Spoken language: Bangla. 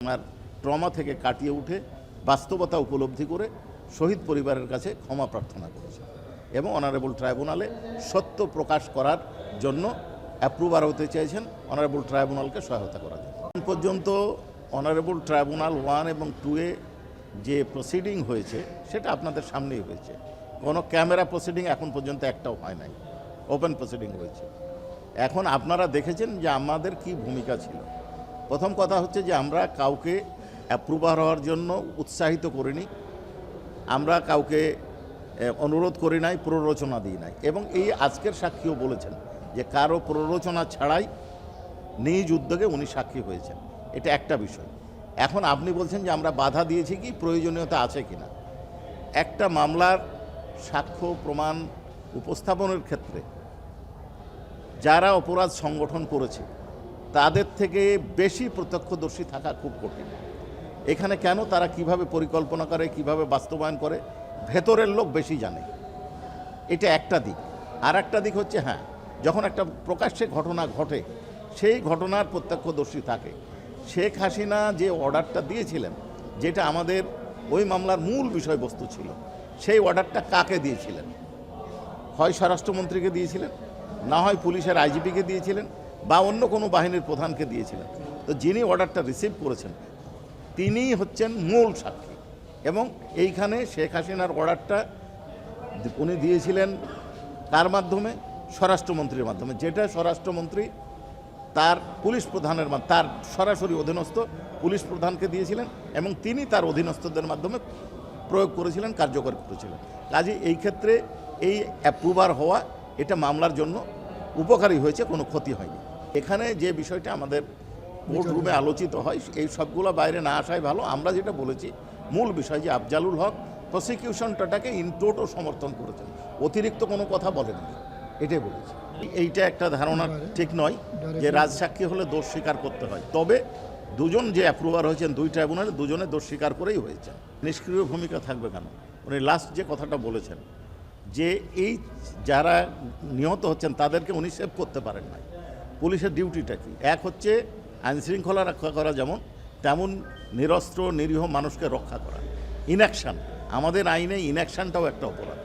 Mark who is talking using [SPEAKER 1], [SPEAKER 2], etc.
[SPEAKER 1] আর ট্রমা থেকে কাটিয়ে উঠে বাস্তবতা উপলব্ধি করে শহীদ পরিবারের কাছে ক্ষমা প্রার্থনা করেছে এবং অনারেবল ট্রাইব্যুনালে সত্য প্রকাশ করার জন্য অ্যাপ্রুভার হতে চেয়েছেন অনারেবল ট্রাইব্যুনালকে সহায়তা করার জন্য। এখন পর্যন্ত অনারেবল ট্রাইব্যুনাল ওয়ান এবং টুয়ে যে প্রসিডিং হয়েছে, সেটা আপনাদের সামনেই হয়েছে। কোনো ক্যামেরা প্রসিডিং এখন পর্যন্ত একটাও হয় নাই। ওপেন প্রসিডিং হয়েছে। এখন আপনারা দেখেছেন যে আমাদের কি ভূমিকা ছিল। প্রথম কথা হচ্ছে যে আমরা কাউকে অ্যাপ্রুভার হওয়ার জন্য উৎসাহিত করিনি। আমরা কাউকে অনুরোধ করি নাই, প্ররোচনা দিই নাই। এবং এই আজকের সাক্ষীও বলেছেন যে কারও প্ররোচনা ছাড়াই নিজ উদ্যোগে উনি সাক্ষী হয়েছেন। এটা একটা বিষয়। এখন আপনি বলছেন যে আমরা বাধা দিয়েছি কি, প্রয়োজনীয়তা আছে কিনা? একটা মামলার সাক্ষ্য প্রমাণ উপস্থাপনের ক্ষেত্রে যারা অপরাধ সংগঠন করেছে তাদের থেকে বেশি প্রত্যক্ষদর্শী থাকা খুব কঠিন। এখানে কেন তারা কীভাবে পরিকল্পনা করে, কীভাবে বাস্তবায়ন করে, ভেতরের লোক বেশি জানে। এটা একটা দিক। আর একটা দিক হচ্ছে হ্যাঁ যখন একটা প্রকাশ্যে ঘটনা ঘটে, সেই ঘটনার প্রত্যক্ষদর্শী থাকে। শেখ হাসিনা যে অর্ডারটা দিয়েছিলেন, যেটা আমাদের ওই মামলার মূল বিষয়বস্তু ছিল, সেই অর্ডারটা কাকে দিয়েছিলেন? হয় স্বরাষ্ট্রমন্ত্রীকে দিয়েছিলেন? না হয় পুলিশের আইজিপিকে দিয়েছিলেন? বা অন্য কোনো বাহিনীর প্রধানকে দিয়েছিলেন। তো যিনি অর্ডারটা রিসিভ করেছেন তিনি হচ্ছেন মূল সাক্ষী। এবং এইখানে শেখ হাসিনার অর্ডারটা উনি দিয়েছিলেন তার মাধ্যমে? স্বরাষ্ট্রমন্ত্রীর মাধ্যমে। যেটা স্বরাষ্ট্রমন্ত্রী তার পুলিশ প্রধানের তার সরাসরি অধীনস্থ পুলিশ প্রধানকে দিয়েছিলেন এবং তিনি তার অধীনস্থদের মাধ্যমে প্রয়োগ করেছিলেন, কার্যকর করেছিলেন। কাজে এই ক্ষেত্রে এই অ্যাপ্রুভার হওয়া, এটা মামলার জন্য উপকারী হয়েছে, কোনো ক্ষতি হয়নি। এখানে যে বিষয়টা আমাদের কোর্ট রুমে আলোচিত হয় এই সবগুলো বাইরে না আসাই ভালো। আমরা যেটা বলেছি মূল বিষয় যে আফজালুল হক প্রসিকিউশনটাকে ইনটোটো সমর্থন করেছেন। অতিরিক্ত কোনো কথা বলেননি এটাই বলেছি। এইটা একটা ধারণা ঠিক নয় যে রাজসাক্ষী হলে দোষ স্বীকার করতে হয়। তবে দুজন যে অ্যাপ্রুভার হয়েছেন দুই ট্রাইব্যুনালে দুজনে দোষ স্বীকার করেই হয়েছেন। নিষ্ক্রিয় ভূমিকা থাকবে কেন? উনি লাস্ট যে কথাটা বলেছেন যে এই যারা নিহত হচ্ছেন তাদেরকে উনি সেভ করতে পারেন নাই। পুলিশের ডিউটিটা কি? এক হচ্ছে আইন শৃঙ্খলা রক্ষা করা যেমন, তেমন নিরস্ত্র, নিরীহ মানুষকে রক্ষা করা। ইনঅ্যাকশান আমাদের আইনে ইনঅ্যাকশানটাও একটা অপরাধ।